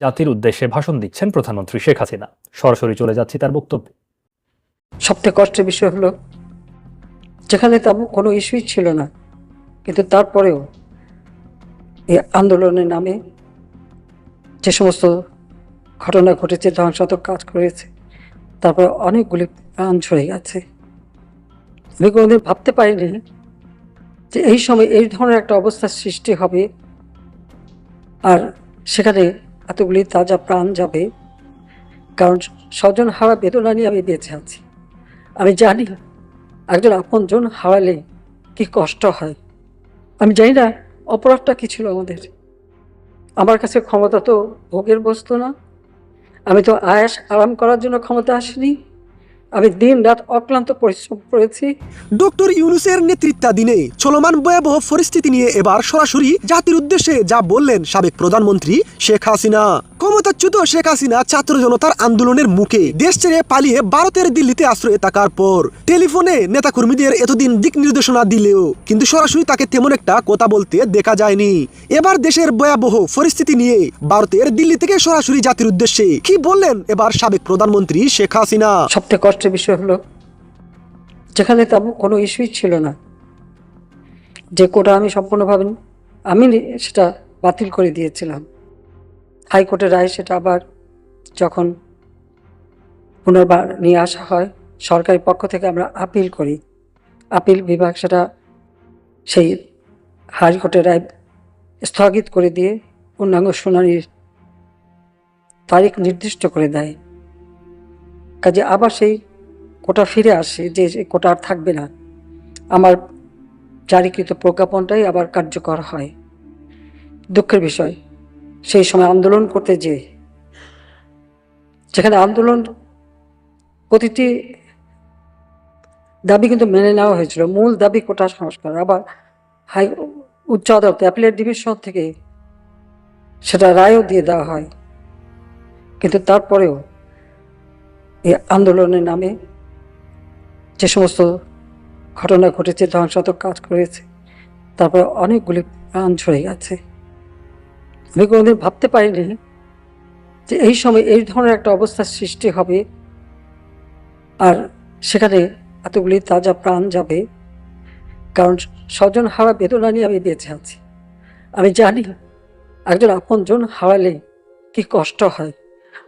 জাতির উদ্দেশ্যে ভাষণ দিচ্ছেন প্রধানমন্ত্রী শেখ হাসিনা। সরাসরি চলে যাচ্ছি তার বক্তব্যে। সবথেকে কষ্টের বিষয় হলো, যেখানে তেমন কোনো ইস্যুই ছিল না, কিন্তু তারপরেও এই আন্দোলনের নামে যে সমস্ত ঘটনা ঘটেছে ধ্বংসাত্মক কাজ করেছে, তারপরে অনেকগুলি প্রাণ ঝরে গেছে। আমি কোনোদিন ভাবতে পারিনি যে এই সময় এই ধরনের একটা অবস্থার সৃষ্টি হবে, আর সেখানে এতগুলি তাজা প্রাণ যাবে, কারণ স্বজন হারা বেদনা নিয়ে আমি বেঁচে আছি। আমি জানি একজন আপনজন হারালে কি কষ্ট হয়। আমি জানি না, অপরাধটা কী ছিল আমাদের। আমার কাছে ক্ষমতা তো ভোগের বস্তু না। আমি তো আয়াস আরাম করার জন্য ক্ষমতা আসিনি। আমি দিন রাত অক্লান্ত পরিশ্রম করেছি। ডক্টর ইউনুসের নেতৃত্বাধীনে চলমান ভয়াবহ পরিস্থিতি নিয়ে এবার সরাসরি জাতির উদ্দেশ্যে যা বললেন সাবেক প্রধানমন্ত্রী শেখ হাসিনা। ক্ষমতাচ্যুত শেখ হাসিনা ছাত্র জনতার আন্দোলনের মুখে দেশ ছেড়ে পালিয়ে ভারতের দিল্লিতে আশ্রয় থাকার পর টেলিফোনে নেতাকর্মীদের এতদিন দিক নির্দেশনা দিলেও কিন্তু সরাসরি তাকে তেমন একটা কথা বলতে দেখা যায়নি। এবার দেশের ভয়াবহ পরিস্থিতি নিয়ে ভারতের দিল্লি থেকে সরাসরি জাতির উদ্দেশ্যে কি বললেন এবার সাবেক প্রধানমন্ত্রী শেখ হাসিনা? সবথেকে কষ্টের বিষয় হলো, যেখানে তেমন কোনো ইস্যুই ছিল না। যে কোটা আমি সম্পূর্ণভাবে, আমি সেটা বাতিল করে দিয়েছিলাম। হাইকোর্টের রায় সেটা আবার যখন পুনর্বার নিয়ে আসা হয় সরকারি পক্ষ থেকে আমরা আপিল করি। আপিল বিভাগ সেটা সেই হাইকোর্টের রায় স্থগিত করে দিয়ে পূর্ণাঙ্গ শুনানির তারিখ নির্দিষ্ট করে দেয়। কাজে আবার সেই কোটা ফিরে আসে যে কোটা আর থাকবে না। আমার জারিকৃত প্রজ্ঞাপনটাই আবার কার্যকর হয়। দুঃখের বিষয় সেই সময় আন্দোলন করতে যে যেখানে আন্দোলন প্রতিটি দাবি কিন্তু মেনে নেওয়া হয়েছিল। মূল দাবি কোটা সংস্কার। আবার হাই উচ্চ আদালত অ্যাপিলেট ডিভিশন থেকে সেটা রায়ও দিয়ে দেওয়া হয়। কিন্তু তারপরেও এই আন্দোলনের নামে যে সমস্ত ঘটনা ঘটেছে, ধ্বংসাত্মক কাজ করেছে, তারপরে অনেকগুলি প্রাণ ঝরে গেছে। আমি কোনোদিন ভাবতে পারিনি যে এই সময় এই ধরনের একটা অবস্থার সৃষ্টি হবে। আর সেখানে এতগুলি তাজা প্রাণ যাবে। কারণ স্বজন হারা বেদনা নিয়ে আমি বেঁচে আছি। আমি জানি একজন আপনজন হারালে কি কষ্ট হয়।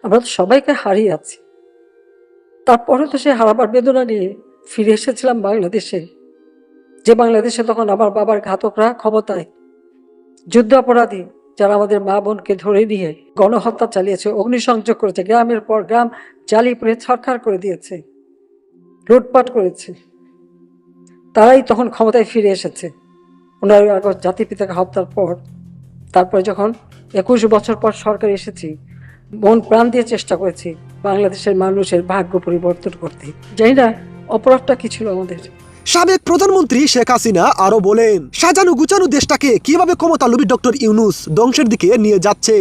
আমরা তো সবাইকে হারিয়ে আছি। তারপরে তো সে হারাবার বেদনা নিয়ে ফিরে এসেছিলাম বাংলাদেশে। যে বাংলাদেশে তখন আমার বাবার ঘাতকরা ক্ষমতায়। যুদ্ধ অপরাধী যারা আমাদের মা বোনকে ধরে নিয়ে গণহত্যা চালিয়েছে, অগ্নিসংযোগ করেছে, গ্রামের পর গ্রাম জ্বালিয়ে পুড়ে ছাড়খার করে দিয়েছে, লুটপাট করেছে, তারাই তখন ক্ষমতায় ফিরে এসেছে। পনেরোই আগস্ট জাতিপিতাকে হত্যার পর, তারপরে যখন একুশ বছর পর সরকার এসেছি, মন প্রাণ দিয়ে চেষ্টা করেছি বাংলাদেশের মানুষের ভাগ্য পরিবর্তন করতে। জানি না, অপরাধটা কি ছিল আমাদের? সাবেক প্রধানমন্ত্রী শেখ হাসিনা আরও বলেন, সাজানো গুছানো দেশটাকে কীভাবে ক্ষমতা লোভী ডক্টর ইউনুস ধ্বংসের দিকে নিয়ে যাচ্ছে?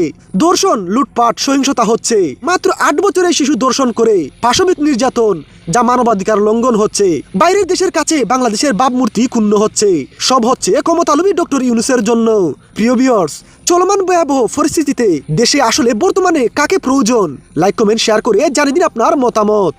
দর্শন, লুটপাট, সহিংসতা হচ্ছে। মাত্র আট বছরের শিশু দর্শন করে পাশবিক নির্যাতন, যা মানবাধিকার লঙ্ঘন হচ্ছে। বাইরের দেশের কাছে বাংলাদেশের ভাবমূর্তি ক্ষুণ্ণ হচ্ছে। সব হচ্ছে ক্ষমতা লোভী ডক্টর ইউনুসের জন্য। প্রিয় বিয়ার্স চলমান ভয়াবহ পরিস্থিতিতে দেশে আসলে বর্তমানে কাকে প্রয়োজন? লাইক কমেন্ট শেয়ার করে জানিয়ে দিন আপনার মতামত।